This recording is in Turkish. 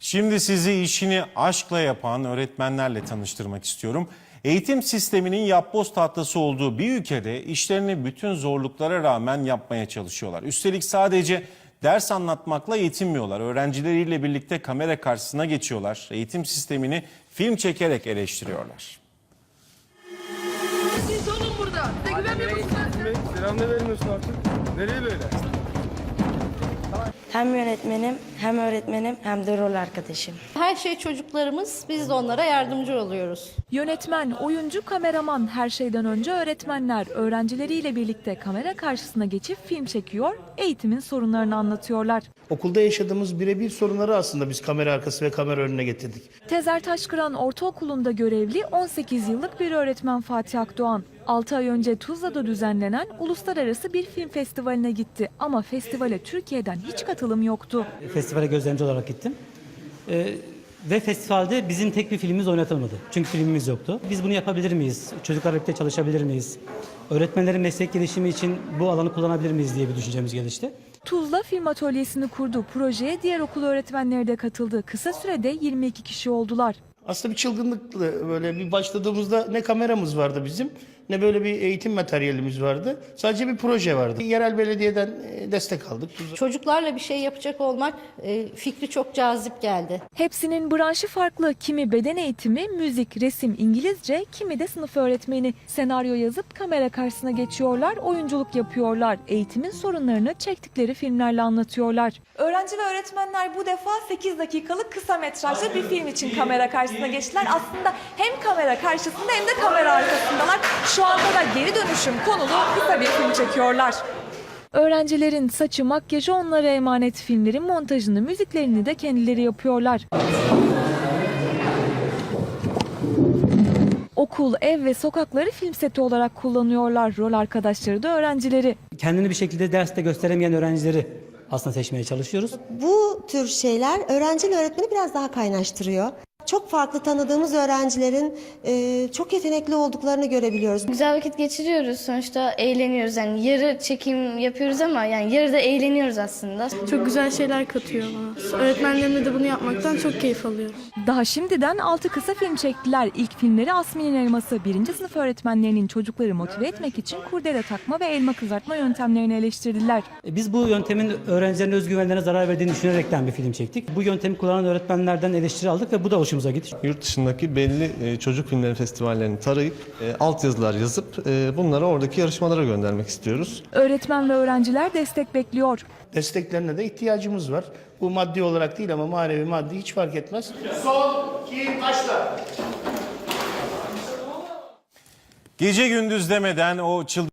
Şimdi sizi işini aşkla yapan öğretmenlerle tanıştırmak istiyorum. Eğitim sisteminin yapboz tahtası olduğu bir ülkede işlerini bütün zorluklara rağmen yapmaya çalışıyorlar. Üstelik sadece ders anlatmakla yetinmiyorlar. Öğrencileriyle birlikte kamera karşısına geçiyorlar. Eğitim sistemini film çekerek eleştiriyorlar. Siz olun burada. Size güvenmiyor musunuz? Selam da vermiyorsun artık. Nereye böyle? Hem yönetmenim, hem öğretmenim, hem de rol arkadaşım. Her şey çocuklarımız, biz de onlara yardımcı oluyoruz. Yönetmen, oyuncu, kameraman her şeyden önce öğretmenler öğrencileriyle birlikte kamera karşısına geçip film çekiyor, eğitimin sorunlarını anlatıyorlar. Okulda yaşadığımız birebir sorunları aslında biz kamera arkası ve kamera önüne getirdik. Tezer Taşkıran Ortaokulu'nda görevli 18 yıllık bir öğretmen Fatih Akdoğan. 6 ay önce Tuzla'da düzenlenen uluslararası bir film festivaline gitti ama festivale Türkiye'den hiç katılım yoktu. festivale gözlemci olarak gittim. Ee, ve festivalde bizim tek bir filmimiz oynatılmadı. Çünkü filmimiz yoktu. Biz bunu yapabilir miyiz? Çocuklarla birlikte çalışabilir miyiz? Öğretmenlerin meslek gelişimi için bu alanı kullanabilir miyiz diye bir düşüncemiz gelişti. Tuzla Film Atölyesi'ni kurdu. Projeye diğer okul öğretmenleri de katıldı. Kısa sürede 22 kişi oldular. Aslında bir çılgınlıkla böyle bir başladığımızda ne kameramız vardı bizim ne böyle bir eğitim materyalimiz vardı. Sadece bir proje vardı. Yerel belediyeden e, destek aldık. Çocuklarla bir şey yapacak olmak e, fikri çok cazip geldi. Hepsinin branşı farklı. Kimi beden eğitimi, müzik, resim, İngilizce, kimi de sınıf öğretmeni. Senaryo yazıp kamera karşısına geçiyorlar, oyunculuk yapıyorlar. Eğitimin sorunlarını çektikleri filmlerle anlatıyorlar. Öğrenci ve öğretmenler bu defa 8 dakikalık kısa metrajlı bir film için kamera karşısına geçtiler. Aslında hem kamera karşısında hem de kamera arkasındalar. Şu anda da geri dönüşüm konulu kısa bir film çekiyorlar. Öğrencilerin saçı, makyajı onlara emanet filmlerin montajını, müziklerini de kendileri yapıyorlar. Okul, ev ve sokakları film seti olarak kullanıyorlar. Rol arkadaşları da öğrencileri. Kendini bir şekilde derste gösteremeyen öğrencileri aslında seçmeye çalışıyoruz. Bu tür şeyler öğrenciyle öğretmeni biraz daha kaynaştırıyor. Çok farklı tanıdığımız öğrencilerin e, çok yetenekli olduklarını görebiliyoruz. Güzel vakit geçiriyoruz. Sonuçta eğleniyoruz. Yani yarı çekim yapıyoruz ama yani yarıda eğleniyoruz aslında. Çok güzel şeyler katıyor bana. Öğretmenlerimle de bunu yapmaktan çok keyif alıyorum. Daha şimdiden 6 kısa film çektiler. İlk filmleri Asmin'in Elması. Birinci sınıf öğretmenlerinin çocukları motive etmek için kurdele takma ve elma kızartma yöntemlerini eleştirdiler. E, Biz bu yöntemin öğrencilerin özgüvenlerine zarar verdiğini düşünerekten bir film çektik. Bu yöntemi kullanan öğretmenlerden eleştiri aldık ve bu da hoşumuza gitti. Yurt dışındaki belli e, çocuk filmleri festivallerini tarayıp e, altyazılar yazıp e, bunları oradaki yarışmalara göndermek istiyoruz. Öğretmen ve öğrenciler destek bekliyor. Desteklerine de ihtiyacımız var. Bu maddi olarak değil ama manevi maddi hiç fark etmez. Gece gündüz demeden o çılgın